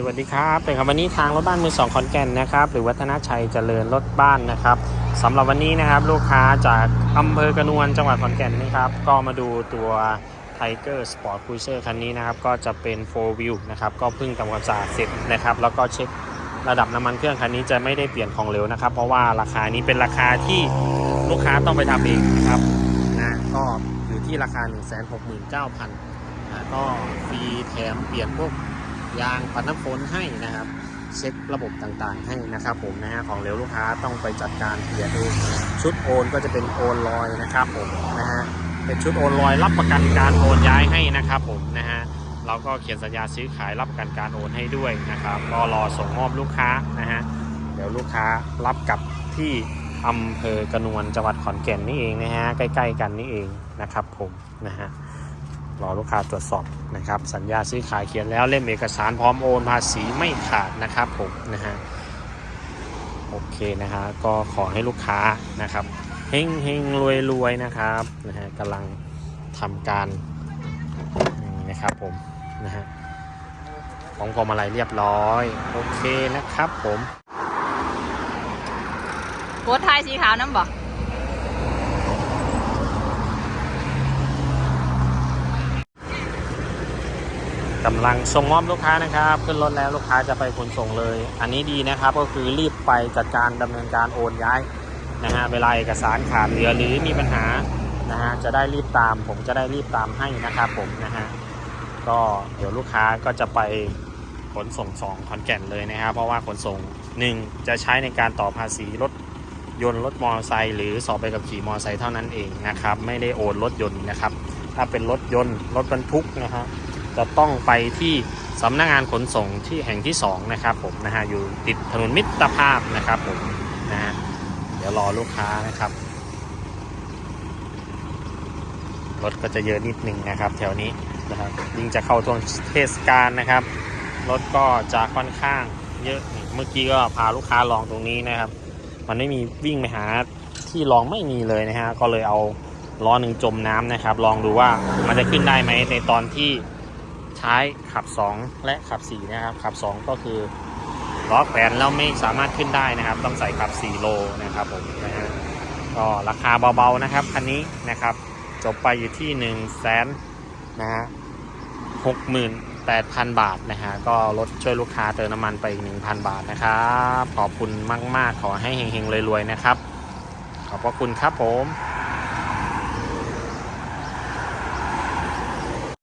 สวัสดีครับเป็นครับวันนี้ทางรถบ้านมือสองขอนแก่นนะครับ หรือวัฒนชัยเจริญรถบ้านนะครับสำหรับวันนี้นะครับลูกค้าจากอำเภอกระนวนจังหวัดขอนแก่นนะครับ ก็มาดูตัว Tiger Sport Cruiser คันนี้นะครับ ก็จะเป็น 4 wheel นะครับ ก็เพิ่งทำความสะอาดเสร็จนะครับ แล้วก็เช็คระดับน้ำมันเครื่องคันนี้จะไม่ได้เปลี่ยนของเหลวนะครับ เพราะว่าราคานี้เป็นราคาที่ลูกค้าต้องไปทำเองนะครับนะก็อยู่ที่ราคา 1 6 9 0 0 0นะก็ฟรีแถมเปลี่ยนพวก ยางปัดน้ำฝนให้นะครับ เช็คระบบต่างๆให้นะครับ ผมนะฮะของเหลวลูกค้าต้องไปจัดการเปลี่ยนดูชุดโอนก็จะเป็นโอนลอยนะครับผมนะฮะเป็นชุดโอนลอยรับประกันการโอนย้ายให้นะครับผมนะฮะเราก็เขียนสัญญาซื้อขายรับประกันการโอนให้ด้วยนะครับก็รอส่งมอบลูกค้านะฮะเดี๋ยวลูกค้ารับกลับที่อำเภอกระนวนจังหวัดขอนแก่นนี่เองนะฮะใกล้ ๆ กันนี่เองนะครับผมนะฮะ รอลูกค้าตรวจสอบนะครับ สัญญาซื้อขายเขียนแล้วเล่มเอกสารพร้อมโอนภาษีไม่ขาดนะครับผมนะฮะโอเคนะฮะก็ขอให้ลูกค้านะครับเฮงเฮงรวยรวยนะครับนะฮะกำลังทำการนะครับผมนะฮะของกรมอะไรเรียบร้อย โอเคนะครับผมโพสต์ทายสีขาวน้ำบ่กำลังส่งมอบลูกค้านะครับ ขึ้นรถแล้วลูกค้าจะไปขนส่งเลย อันนี้ดีนะครับก็คือรีบไปจัดการดำเนินการโอนย้ายนะฮะเวลาเอกสารขาดเหลือหรือมีปัญหานะฮะจะได้รีบตาม ผมจะได้รีบตามให้นะครับผมนะฮะก็เดี๋ยวลูกค้าก็จะไปขนส่งสองขอนแก่นเลยนะครับ เพราะว่าขนส่งหนึ่งจะใช้ในการต่อภาษีรถยนต์รถมอเตอร์ไซค์หรือสอบไปกับขี่มอเตอร์ไซค์เท่านั้นเองนะครับ ไม่ได้โอนรถยนต์นะครับ ถ้าเป็นรถยนต์รถบรรทุกนะฮะ จะต้องไปที่สำนักงานขนส่งที่แห่งที่2นะครับผมนะฮะอยู่ติดถนนมิตรภาพนะครับผมนะฮะเดี๋ยวรอลูกค้านะครับรถก็จะเยอะนิดหนึ่งนะครับ แถวนี้นะครับยิ่งจะเข้าช่วงเทศกาลนะครับรถก็จะค่อนข้างเยอะเมื่อกี้ก็พาลูกค้าลองตรงนี้นะครับ มันไม่มีวิ่งไปหาที่ลองไม่มีเลยนะฮะก็เลยเอาล้อหนึ่งจมน้ำนะครับ ลองดูว่ามันจะขึ้นได้ไหมในตอนที่ ใช้ขับ 2 และขับ4นะครับขับ 2 ก็คือล้อแขวนแล้วไม่สามารถขึ้นได้นะครับ ต้องใส่ขับ 4 โลนะครับผมนะฮะก็ราคาเบาๆนะครับคันนี้นะครับ จบไปอยู่ที่1นึ่งแสนนะฮะหกหมื่นแปดพันบาทนะฮะก็ลดช่วยลูกค้าเติมน้ำมันไปอีก1,000บาทนะครับขอบคุณมาก ๆ ขอให้เฮงๆรวยๆนะครับ ขอบพระคุณครับผม